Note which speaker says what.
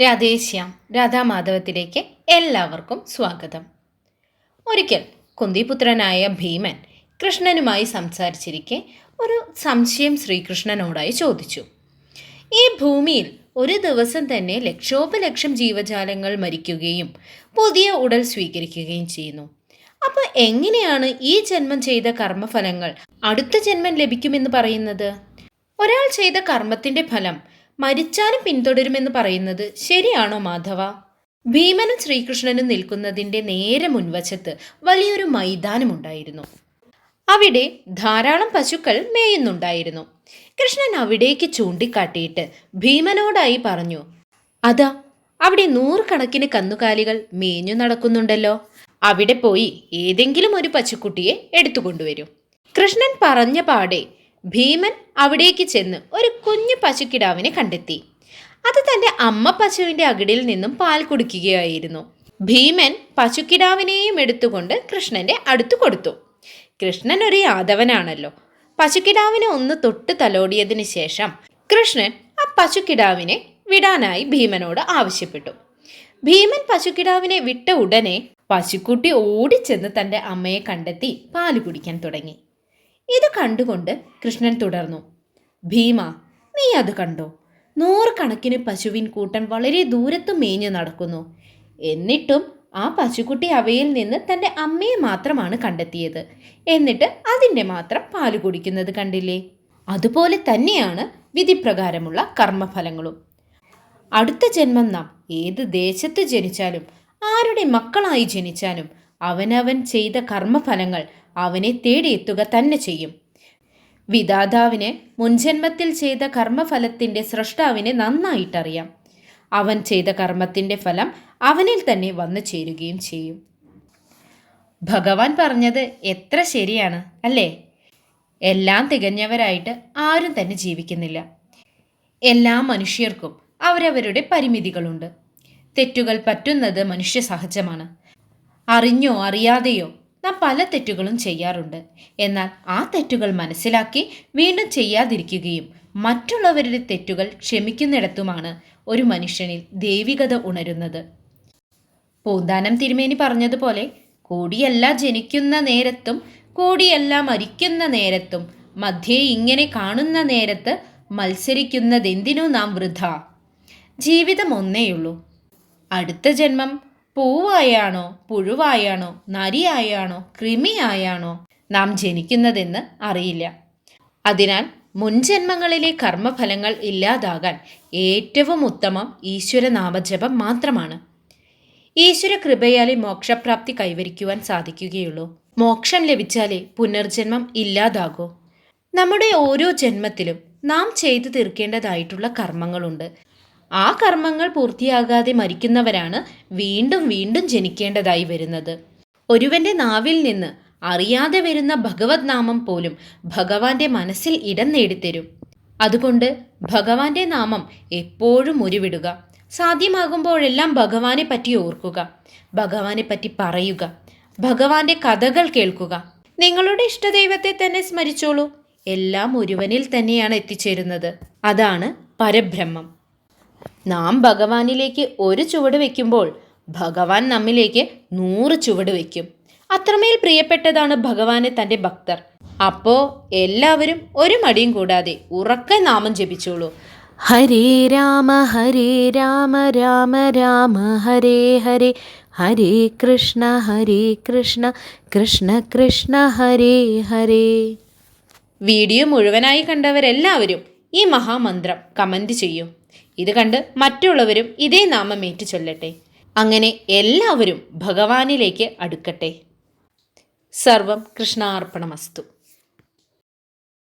Speaker 1: രാധേശ്യാം രാധാമാധവത്തിലേക്ക് എല്ലാവർക്കും സ്വാഗതം. ഒരിക്കൽ കുന്തിപുത്രനായ ഭീമൻ കൃഷ്ണനുമായി സംസാരിച്ചിരിക്കെ ഒരു സംശയം ശ്രീകൃഷ്ണനോടായി ചോദിച്ചു. ഈ ഭൂമിയിൽ ഒരു ദിവസം തന്നെ ലക്ഷോപലക്ഷം ജീവജാലങ്ങൾ മരിക്കുകയും പുതിയ ഉടൽ സ്വീകരിക്കുകയും ചെയ്യുന്നു. അപ്പോൾ എങ്ങനെയാണ് ഈ ജന്മം ചെയ്ത കർമ്മഫലങ്ങൾ അടുത്ത ജന്മം ലഭിക്കുമെന്ന് പറയുന്നത്? ഒരാൾ ചെയ്ത കർമ്മത്തിന്റെ ഫലം മരിച്ചാലും പിന്തുടരുമെന്ന് പറയുന്നത് ശരിയാണോ മാധവ? ഭീമനും ശ്രീകൃഷ്ണനും നിൽക്കുന്നതിന്റെ നേരെ മുൻവശത്ത് വലിയൊരു മൈതാനമുണ്ടായിരുന്നു. അവിടെ ധാരാളം പശുക്കൾ മേയുന്നുണ്ടായിരുന്നു. കൃഷ്ണൻ അവിടേക്ക് ചൂണ്ടിക്കാട്ടിയിട്ട് ഭീമനോടായി പറഞ്ഞു അതാ അവിടെ നൂറുകണക്കിന് കന്നുകാലികൾ മേഞ്ഞു നടക്കുന്നുണ്ടല്ലോ. അവിടെ പോയി ഏതെങ്കിലും ഒരു പശുക്കുട്ടിയെ എടുത്തുകൊണ്ടുവരും. കൃഷ്ണൻ പറഞ്ഞ പാടെ ഭീമൻ അവിടേക്ക് ചെന്ന് ഒരു കുഞ്ഞു പശുക്കിടാവിനെ കണ്ടെത്തി. അത് തന്റെ അമ്മ പശുവിന്റെ അകിടിൽ നിന്നും പാൽ കുടിക്കുകയായിരുന്നു. ഭീമൻ പശുക്കിടാവിനെയും എടുത്തുകൊണ്ട് കൃഷ്ണന്റെ അടുത്തു കൊടുത്തു. കൃഷ്ണൻ ഒരു യാദവനാണല്ലോ. പശുക്കിടാവിനെ ഒന്ന് തൊട്ട് തലോടിയതിനു ശേഷം കൃഷ്ണൻ ആ പശുക്കിടാവിനെ വിടാനായി ഭീമനോട് ആവശ്യപ്പെട്ടു. ഭീമൻ പശുക്കിടാവിനെ വിട്ട ഉടനെ പശുക്കുട്ടി ഓടിച്ചെന്ന് തന്റെ അമ്മയെ കണ്ടെത്തി പാൽ കുടിക്കാൻ തുടങ്ങി. ഇത് കണ്ടുകൊണ്ട് കൃഷ്ണൻ തുടർന്നു. ഭീമ നീ അത് കണ്ടോ? നൂറുകണക്കിന് പശുവിൻ കൂട്ടം വളരെ ദൂരത്ത് മേഞ്ഞു നടക്കുന്നു. എന്നിട്ടും ആ പശുക്കുട്ടി അവയിൽ നിന്ന് തന്റെ അമ്മയെ മാത്രമാണ് കണ്ടെത്തിയത്. എന്നിട്ട് അതിന്റെ മാത്രം പാൽ കുടിക്കുന്നത് കണ്ടില്ലേ? അതുപോലെ തന്നെയാണ് വിധിപ്രകാരമുള്ള കർമ്മഫലങ്ങളും. അടുത്ത ജന്മം നാം ഏത് ദേശത്ത് ജനിച്ചാലും ആരുടെ മക്കളായി ജനിച്ചാലും അവനവൻ ചെയ്ത കർമ്മഫലങ്ങൾ അവനെ തേടിയെത്തുക തന്നെ ചെയ്യും. വിധാതാവിന് മുൻജന്മത്തിൽ ചെയ്ത കർമ്മഫലത്തിന്റെ സൃഷ്ടാവിനെ നന്നായിട്ടറിയാം. അവൻ ചെയ്ത കർമ്മത്തിന്റെ ഫലം അവനിൽ തന്നെ വന്നു ചേരുകയും ചെയ്യും. ഭഗവാൻ പറഞ്ഞത് എത്ര ശരിയാണ് അല്ലേ? എല്ലാം തികഞ്ഞവരായിട്ട് ആരും തന്നെ ജീവിക്കുന്നില്ല. എല്ലാ മനുഷ്യർക്കും അവരവരുടെ പരിമിതികളുണ്ട്. തെറ്റുകൾ പറ്റുന്നത് മനുഷ്യ സഹജമാണ് അറിഞ്ഞോ അറിയാതെയോ നാം പല തെറ്റുകളും ചെയ്യാറുണ്ട്. എന്നാൽ ആ തെറ്റുകൾ മനസ്സിലാക്കി വീണ്ടും ചെയ്യാതിരിക്കുകയും മറ്റുള്ളവരുടെ തെറ്റുകൾ ക്ഷമിക്കുന്നിടത്തുമാണ് ഒരു മനുഷ്യനിൽ ദൈവികത ഉണരുന്നത്. പൂന്താനം തിരുമേനി പറഞ്ഞതുപോലെ കൂടിയല്ല ജനിക്കുന്ന നേരത്തും കൂടിയല്ല മരിക്കുന്ന നേരത്തും മധ്യേ ഇങ്ങനെ കാണുന്ന നേരത്ത് മത്സരിക്കുന്നതെന്തിനു നാം വൃഥ? ജീവിതം ഒന്നേയുള്ളൂ. അടുത്ത ജന്മം പൂവായാണോ പുഴുവായാണോ നരിയായാണോ കൃമിയായാണോ നാം ജനിക്കുന്നതെന്ന് അറിയില്ല. അതിനാൽ മുൻജന്മങ്ങളിലെ കർമ്മഫലങ്ങൾ ഇല്ലാതാകാൻ ഏറ്റവും ഉത്തമം ഈശ്വരനാമജപം മാത്രമാണ്. ഈശ്വര കൃപയാലെ മോക്ഷപ്രാപ്തി കൈവരിക്കുവാൻ സാധിക്കുകയുള്ളൂ. മോക്ഷം ലഭിച്ചാലേ പുനർജന്മം ഇല്ലാതാകൂ. നമ്മുടെ ഓരോ ജന്മത്തിലും നാം ചെയ്തു തീർക്കേണ്ടതായിട്ടുള്ള കർമ്മങ്ങളുണ്ട്. ആ കർമ്മങ്ങൾ പൂർത്തിയാകാതെ മരിക്കുന്നവരാണ് വീണ്ടും വീണ്ടും ജനിക്കേണ്ടതായി വരുന്നത്. ഒരുവന്റെ നാവിൽ നിന്ന് അറിയാതെ വരുന്ന ഭഗവത് നാമം പോലും ഭഗവാന്റെ മനസ്സിൽ ഇടം നേടിത്തരും. അതുകൊണ്ട് ഭഗവാന്റെ നാമം എപ്പോഴും ഉരുവിടുക. സാധ്യമാകുമ്പോഴെല്ലാം ഭഗവാനെ പറ്റി ഓർക്കുക. ഭഗവാനെ പറ്റി പറയുക. ഭഗവാന്റെ കഥകൾ കേൾക്കുക. നിങ്ങളുടെ ഇഷ്ടദൈവത്തെ തന്നെ സ്മരിച്ചോളൂ. എല്ലാം ഒരുവനിൽ തന്നെയാണ് എത്തിച്ചേരുന്നത്. അതാണ് പരബ്രഹ്മം. നാം ഭഗവാനിലേക്ക് ഒരു ചുവട് വയ്ക്കുമ്പോൾ ഭഗവാൻ നമ്മിലേക്ക് നൂറ് ചുവട് വയ്ക്കും. അത്രമേൽ പ്രിയപ്പെട്ടതാണ് ഭഗവാന് തന്റെ ഭക്തർ. അപ്പോൾ എല്ലാവരും ഒരു മടിയും കൂടാതെ ഉറക്കെ നാമം ജപിച്ചോളൂ.
Speaker 2: ഹരേ രാമ ഹരേ രാമ രാമ രാമ ഹരേ ഹരേ. ഹരേ കൃഷ്ണ ഹരേ കൃഷ്ണ. കൃഷ്ണ കൃഷ്ണ ഹരേ ഹരേ.
Speaker 1: വീഡിയോ മുഴുവനായി കണ്ടവരെല്ലാവരും ഈ മഹാമന്ത്രം കമന്റ് ചെയ്യൂ. ഇത് കണ്ട് മറ്റുള്ളവരും ഇതേ നാമം ഏറ്റു ചൊല്ലട്ടെ അങ്ങനെ എല്ലാവരും ഭഗവാനിലേക്ക് അടുക്കട്ടെ. സർവം കൃഷ്ണാർപ്പണമസ്തു.